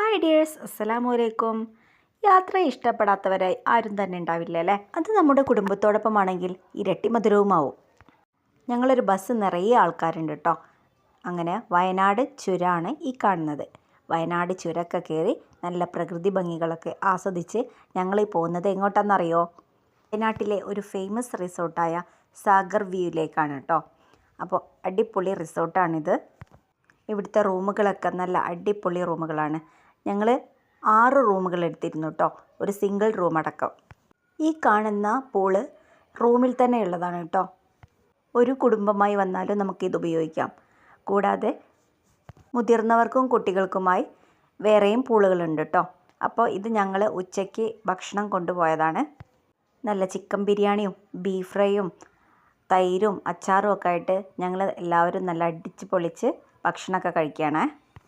Hi dears അസ്സലാമു അലൈക്കും. യാത്ര ഇഷ്ടപ്പെടാത്തവരായി ആരും തന്നെ ഉണ്ടാവില്ല അല്ലേ? അത് നമ്മുടെ കുടുംബത്തോടൊപ്പമാണെങ്കിൽ ഇരട്ടി മധുരവുമാവും. ഞങ്ങളൊരു ബസ് നിറയെ ആൾക്കാരുണ്ട് കേട്ടോ അങ്ങനെ വയനാട് ചുരമാണ് ഈ കാണുന്നത്. വയനാട് ചുരമൊക്കെ കയറി നല്ല പ്രകൃതി ഭംഗികളൊക്കെ ആസ്വദിച്ച് ഞങ്ങളീ പോകുന്നത് എങ്ങോട്ടാണെന്നറിയോ വയനാട്ടിലെ ഒരു ഫേമസ് റിസോർട്ടായ സാഗർ വ്യൂയിലേക്കാണ് കേട്ടോ അപ്പോൾ അടിപൊളി റിസോർട്ടാണിത്. ഇവിടുത്തെ റൂമുകളൊക്കെ നല്ല അടിപൊളി റൂമുകളാണ്. ഞങ്ങൾ ആറ് റൂമുകൾ എടുത്തിരുന്നു കേട്ടോ ഒരു സിംഗിൾ റൂം അടക്കം. ഈ കാണുന്ന പൂൾ റൂമിൽ തന്നെ ഉള്ളതാണ് കേട്ടോ ഒരു കുടുംബമായി വന്നാലും നമുക്കിത് ഉപയോഗിക്കാം. കൂടാതെ മുതിർന്നവർക്കും കുട്ടികൾക്കുമായി വേറെയും പൂളുകളുണ്ട് കേട്ടോ അപ്പോൾ ഇത് ഞങ്ങൾ ഉച്ചയ്ക്ക് ഭക്ഷണം കൊണ്ടുപോയതാണ്. നല്ല ചിക്കൻ ബിരിയാണിയും ബീഫ് ഫ്രൈയും തൈരും അച്ചാറും ഒക്കെ ആയിട്ട് ഞങ്ങൾ എല്ലാവരും നല്ല അടിച്ച് പൊളിച്ച് ഭക്ഷണമൊക്കെ കഴിക്കുകയാണ്.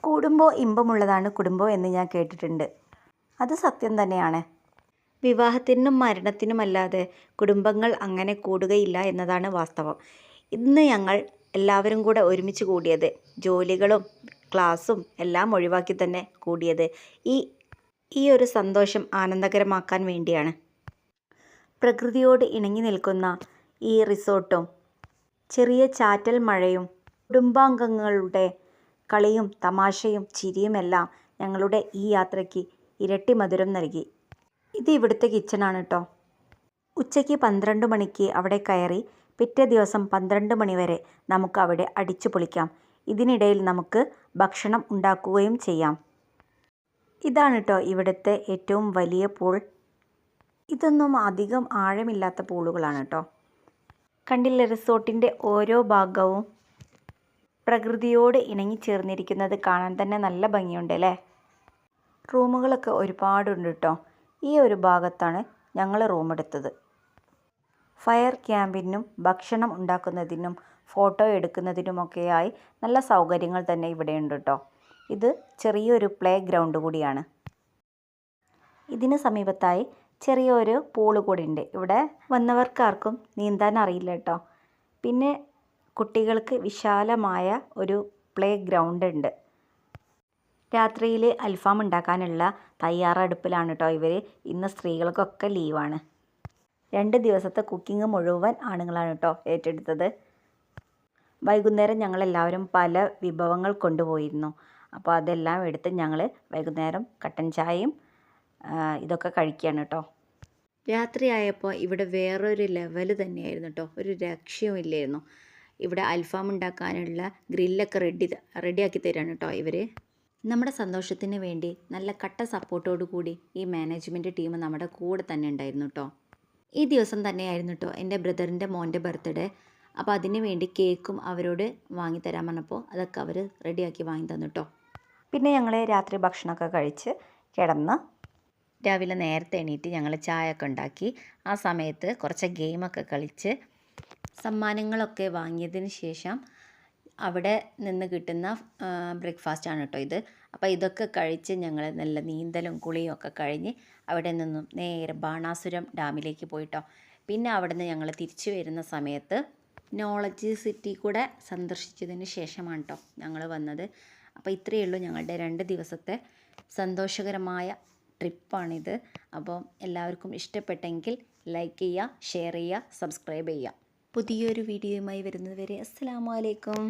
കൂടുമ്പോൾ ഇമ്പമുള്ളതാണ് കുടുംബം എന്ന് ഞാൻ കേട്ടിട്ടുണ്ട്. അത് സത്യം തന്നെയാണ്. വിവാഹത്തിനും മരണത്തിനുമല്ലാതെ കുടുംബങ്ങൾ അങ്ങനെ കൂടുകയില്ല എന്നതാണ് വാസ്തവം. ഇന്ന് ഞങ്ങൾ എല്ലാവരും കൂടെ ഒരുമിച്ച് കൂടിയത് ജോലികളും ക്ലാസ്സും എല്ലാം ഒഴിവാക്കി തന്നെ കൂടിയത് ഈ ഈ ഒരു സന്തോഷം ആനന്ദകരമാക്കാൻ വേണ്ടിയാണ്. പ്രകൃതിയോട് ഇണങ്ങി നിൽക്കുന്ന ഈ റിസോർട്ടും ചെറിയ ചാറ്റൽ മഴയും കുടുംബാംഗങ്ങളുടെ കളിയും തമാശയും ചിരിയുമെല്ലാം ഞങ്ങളുടെ ഈ യാത്രയ്ക്ക് ഇരട്ടി മധുരം നൽകി. ഇത് ഇവിടുത്തെ കിച്ചണാണ് കേട്ടോ ഉച്ചയ്ക്ക് പന്ത്രണ്ട് മണിക്ക് അവിടെ കയറി പിറ്റേ ദിവസം പന്ത്രണ്ട് മണി വരെ നമുക്ക് അവിടെ അടിച്ചു പൊളിക്കാം. ഇതിനിടയിൽ നമുക്ക് ഭക്ഷണം ഉണ്ടാക്കുകയും ചെയ്യാം. ഇതാണ് കേട്ടോ ഇവിടുത്തെ ഏറ്റവും വലിയ പൂൾ. ഇതൊന്നും അധികം ആഴമില്ലാത്ത പൂളുകളാണ് കേട്ടോ കണ്ടില്ല റിസോർട്ടിന്റെ ഓരോ ഭാഗവും പ്രകൃതിയോട് ഇണങ്ങിച്ചേർന്നിരിക്കുന്നത് കാണാൻ തന്നെ നല്ല ഭംഗിയുണ്ട് അല്ലേ? റൂമുകളൊക്കെ ഒരുപാടുണ്ട് കേട്ടോ. ഈ ഒരു ഭാഗത്താണ് ഞങ്ങൾ റൂം എടുത്തത് ഫയർ ക്യാമ്പിനും ഭക്ഷണം ഉണ്ടാക്കുന്നതിനും ഫോട്ടോ എടുക്കുന്നതിനുമൊക്കെയായി നല്ല സൗകര്യങ്ങൾ തന്നെ ഇവിടെയുണ്ട് കേട്ടോ. ഇത് ചെറിയൊരു പ്ലേ ഗ്രൗണ്ട് കൂടിയാണ്. ഇതിന് സമീപത്തായി ചെറിയൊരു പൂൾ കൂടി ഉണ്ട് ഇവിടെ വന്നവർക്കാർക്കും നീന്താൻ അറിയില്ല കേട്ടോ. പിന്നെ കുട്ടികൾക്ക് വിശാലമായ ഒരു പ്ലേ ഗ്രൗണ്ട് ഉണ്ട് രാത്രിയിൽ അൽഫാം ഉണ്ടാക്കാനുള്ള തയ്യാറെടുപ്പിലാണ് കേട്ടോ ഇവർ ഇന്ന് സ്ത്രീകൾക്കൊക്കെ ലീവാണ്. രണ്ട് ദിവസത്തെ കുക്കിംഗ് മുഴുവൻ ആണുങ്ങളാണ് കേട്ടോ ഏറ്റെടുത്തത്. വൈകുന്നേരം ഞങ്ങളെല്ലാവരും പല വിഭവങ്ങൾ കൊണ്ടുപോയിരുന്നു. അപ്പോൾ അതെല്ലാം എടുത്ത് ഞങ്ങൾ വൈകുന്നേരം കട്ടൻ ചായയും ഇതൊക്കെ കഴിക്കുകയാണ് കേട്ടോ രാത്രിയായപ്പോൾ ഇവിടെ വേറൊരു ലെവൽ തന്നെയായിരുന്നു കേട്ടോ ഒരു രക്ഷയും ഇല്ലായിരുന്നു ഇവിടെ അൽഫാം ഉണ്ടാക്കാനുള്ള ഗ്രില്ലൊക്കെ റെഡി റെഡിയാക്കി തരാണ് കേട്ടോ ഇവർ നമ്മുടെ സന്തോഷത്തിന് വേണ്ടി നല്ല കട്ട സപ്പോർട്ടോടു കൂടി ഈ മാനേജ്മെന്റ് ടീം നമ്മുടെ കൂടെ തന്നെ ഉണ്ടായിരുന്നു കേട്ടോ. ഈ ദിവസം തന്നെയായിരുന്നു കേട്ടോ എന്റെ ബ്രദറിന്റെ മോന്റെ ബർത്ത്ഡേ. അപ്പോൾ അതിന് വേണ്ടി കേക്കും അവരോട് വാങ്ങി തരാൻ പറഞ്ഞപ്പോൾ അതൊക്കെ അവർ റെഡിയാക്കി വാങ്ങി തന്നു കേട്ടോ. പിന്നെ ഞങ്ങൾ രാത്രി ഭക്ഷണമൊക്കെ കഴിച്ച് കിടന്ന് രാവിലെ നേരത്തെ എണീറ്റ് ഞങ്ങൾ ചായ ഒക്കെ ഉണ്ടാക്കി. ആ സമയത്ത് കുറച്ച് ഗെയിമൊക്കെ കളിച്ച് സമ്മാനങ്ങളൊക്കെ വാങ്ങിയതിന് ശേഷം അവിടെ നിന്ന് കിട്ടുന്ന ബ്രേക്ക്ഫാസ്റ്റ് ആണ് കേട്ടോ ഇത്. അപ്പോൾ ഇതൊക്കെ കഴിച്ച് ഞങ്ങൾ നല്ല നീന്തലും കുളിയും ഒക്കെ കഴിഞ്ഞ് അവിടെ നിന്നും നേരെ ബാണാസുരം ഡാമിലേക്ക് പോയിട്ടോ. പിന്നെ അവിടെ നിന്ന് ഞങ്ങൾ തിരിച്ചു വരുന്ന സമയത്ത് നോളജ് സിറ്റി കൂടെ സന്ദർശിച്ചതിന് ശേഷമാണ് കേട്ടോ ഞങ്ങൾ വന്നത്. അപ്പോൾ ഇത്രയേ ഉള്ളൂ ഞങ്ങളുടെ രണ്ട് ദിവസത്തെ സന്തോഷകരമായ ട്രിപ്പാണിത്. അപ്പോൾ എല്ലാവർക്കും ഇഷ്ടപ്പെട്ടെങ്കിൽ ലൈക്ക് ചെയ്യുക ഷെയർ ചെയ്യുക സബ്സ്ക്രൈബ് ചെയ്യുക. പുതിയൊരു വീഡിയോയുമായി വരുന്നതുവരെ അസ്സാം വലൈക്കും